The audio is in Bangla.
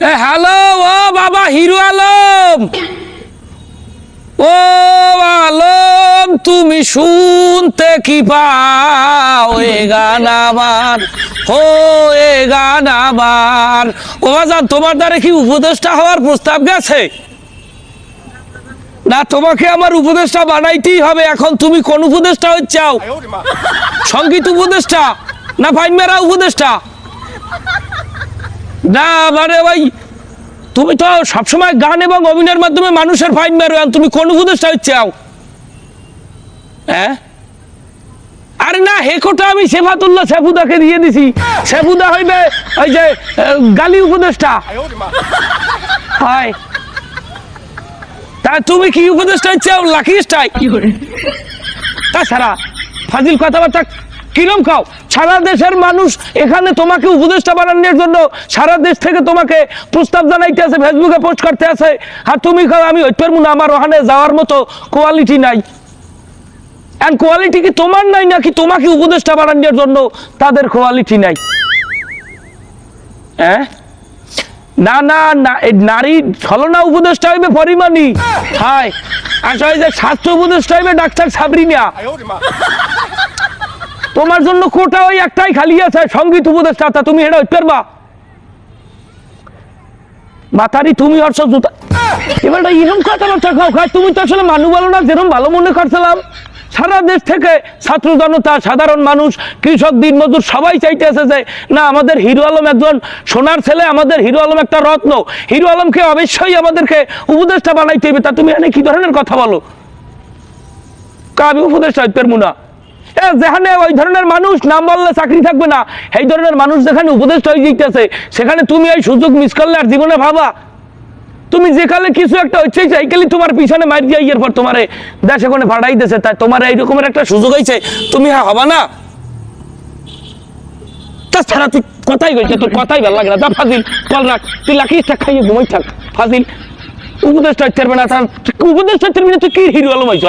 হ্যালো ও বাবা হিরো আলম। ও আলম তুমি শুনতে কি পাও? এ গান আমার ও এ গান আমার। ও বাজান তোমার দ্বারা কি উপদেষ্টা হওয়ার প্রস্তাব গেছে? না তোমাকে আমার উপদেষ্টা বানাইতেই হবে। এখন তুমি কোন উপদেষ্টা হচ্ছাও? সংগীত উপদেষ্টা না ফাইনমেরা উপদেষ্টা? না মানে ভাই তুমি তো সবসময় গান এবং অভিনয়ের মাধ্যমে মানুষের ফাইন মেরো তুমি কোন উপদেশটা চাও হ্যাঁ? আরে না হেকোটা আমি সেফাতুল্লাহ সেফুদাকে দিয়ে দিছি। সেফুদা হইবে ওই যে গালি উপদেশটা হয়। তা তুমি কি উপদেশটা চাও লাকি স্টাই? তাছাড়া ফাজিল কথাবার্তা কিরম খাও? সারা দেশের মানুষ এখানে তোমাকে উপদেষ্টা বানানোর জন্য সারা দেশ থেকে তোমাকে প্রস্তাব জানাইতে আছে, ফেসবুকে পোস্ট করতে আছে। আর তুমি খাও, আমি ওই পারব না আমার ওখানে যাওয়ার মতো কোয়ালিটি নাই। এন্ড কোয়ালিটি কি তোমার নাই নাকি তোমাকে উপদেষ্টা বানানোর জন্য তাদের কোয়ালিটি নাই? হ্যাঁ? না না নারী ছলনা উপদেষ্টা হইবে পরিমাণই। হাই আসলে যে স্বাস্থ্য উপদেষ্টা হইবে ডাক্তার সাবরিনা। তোমার জন্য কোটা ওই একটাই খালি আছে সংগীত উপদেষ্টা তুমি এটা পারবা। মাথারি তুমি হর্ষ জুতা। এবার ইরম কথাবার্তা খাও খাই তুমি তো আসলে মানু বলো না যেরকম ভালো মনে করছিলাম। সারা দেশ থেকে ছাত্র জনতা, সাধারণ মানুষ, কৃষক দিনমজুর সবাই চাইতেছে যে না, আমাদের হিরো আলম একজন সোনার ছেলে, আমাদের হিরো আলম একটা রত্ন। হিরো আলমকে অবশ্যই আমাদেরকে উপদেষ্টা বানাইতে হবে, তা তুমি এখানে কি ধরনের কথা বলো? কাবি উপদেষ্টা পারব না। যেখানে ওই ধরনের মানুষ নাম বললে চাকরি থাকবে না এই ধরনের মানুষ যেখানে উপদেষ্টা হয়ে যেতেছে সেখানে তুমি এই সুযোগ মিস করলে আর জীবনে ভাবা। তুমি যেখানে কিছু একটা হচ্ছে সাইকেলই তোমার পিছনে মার দিয়ে এরপর তোমারে দেশে কোনে ফাটাই দিয়েছে, তাই তোমার এই রকমের একটা সুযোগ হয়েছে, তুমি হ্যাঁ হবা না। তাছাড়া তুই কথাই কইছে তোর কথাই ভালো লাগে না। তা ফাজিল কল রাখ, তুই লাকি থাক খাইয়ে ঘুমাই থাক। ফাজিল উপদেশটা হচ্ছে না, তার হচ্ছে না, তুই কি হিরো আলম হয়েছ